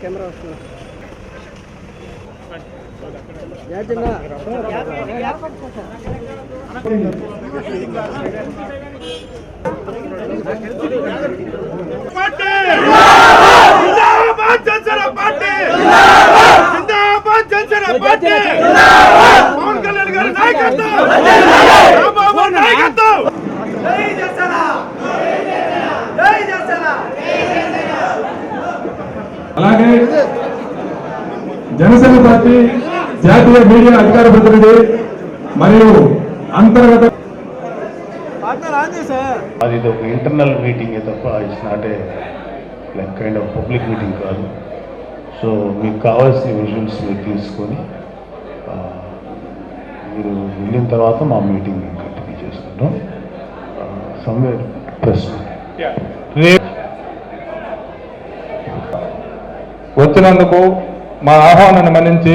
Camera వస్తున్నా. Party! అలాగే Janasena party జాతీయ మీడియా అధికార ప్రతినిధి మరియు అంతర్గత అది ఇది ఒక ఇంటర్నల్ మీటింగే తప్ప it's not a like kind of public meeting కాదు. సో మీకు కావాల్సిన విజువల్స్ మీరు తీసుకొని ఆ, మీరు వెళ్ళిన తర్వాత మా మీటింగ్ కంటిన్యూ చేసుకుంటాం సమ్వేర్ ప్రెస్ వచ్చినందుకు మా ఆహ్వానాన్ని మన్నించి